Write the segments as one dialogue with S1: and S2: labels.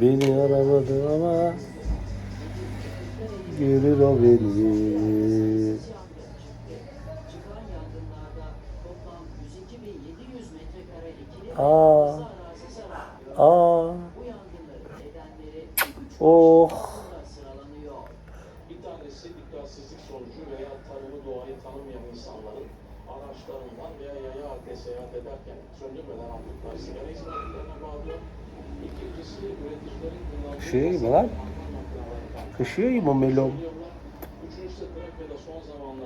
S1: Beni aramadı ama görür o beni.
S2: Çıkan yangınlarda toplam 102.700 metrekare ekili
S1: Aa, aa, oh.
S3: araçlarından veya yaya halde seyahat ederken söndürmeden attıkları sigara izmaritlerine bağlı.
S1: Şey mi lan? Kışıyor mu melom?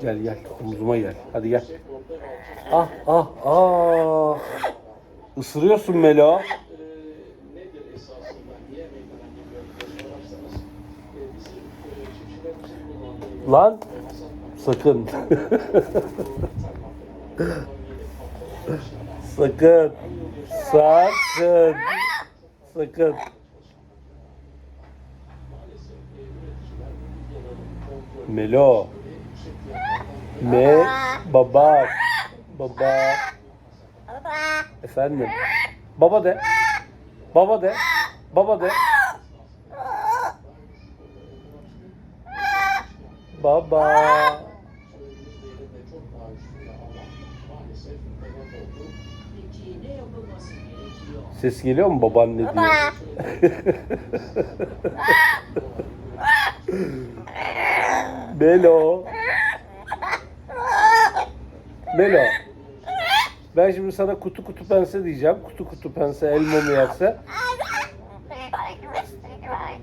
S1: Gel gel omzuma gel. Hadi gel. Ah ah ah. Isırıyorsun Melo. Lan sakın. sakın. Sakın. Sakın. Melo. Me baba. Baba. Efendim. Baba de. Baba de. Baba de. Baba. Ses geliyor mu babaanne diyor. Melo. Melo. Ben şimdi sana kutu kutu pense diyeceğim. Kutu kutu pense elma mı yerse.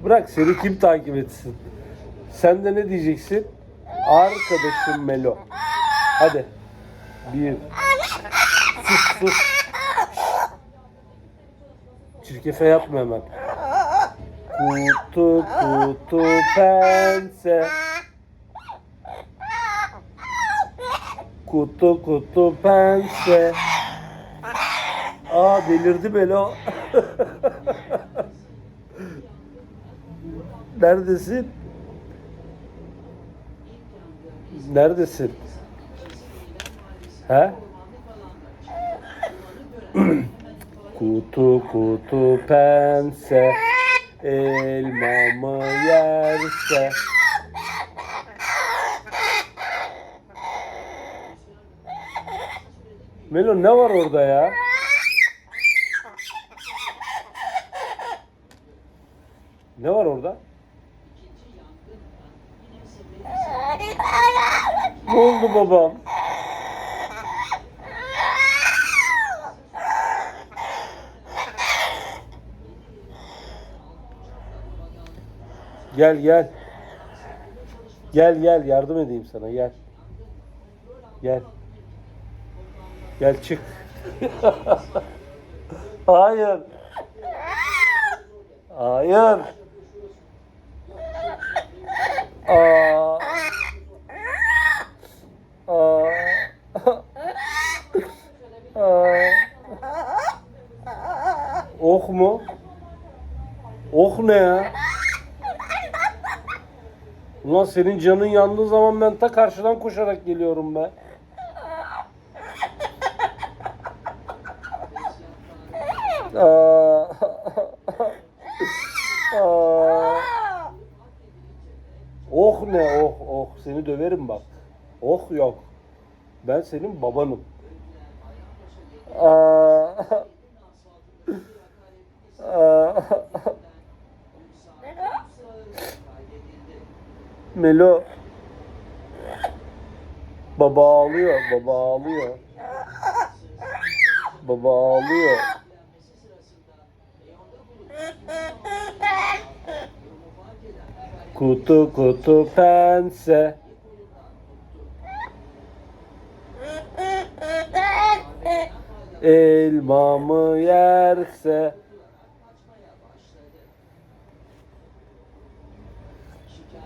S1: Bırak seni kim takip etsin? Sen de ne diyeceksin? Arkadaşım Melo. Hadi. Bir. Sus sus. Çirkefe yapma hemen. Kutu kutu pense. Kutu kutu pense. Aa delirdi Melo. Neredesin? Neredesin? He? kutu kutu pense elmamı yerse Melo ne var orada ya? Ne var orada? Ne oldu babam? Gel gel. Gel gel yardım edeyim sana gel. Gel. Gel çık. Hayır. Hayır. Aa. Aa. Aa. Oh mu? Oh ne ya? Ulan senin canın yandığı zaman ben ta karşıdan koşarak geliyorum be. Aa. Aa. Oh ne oh oh seni döverim bak. Oh yok. Ben senin babanım. Aa. Aa. Melo. Baba ağlıyor, baba ağlıyor. Baba ağlıyor. Kutu kutu pense. Elmamı yerse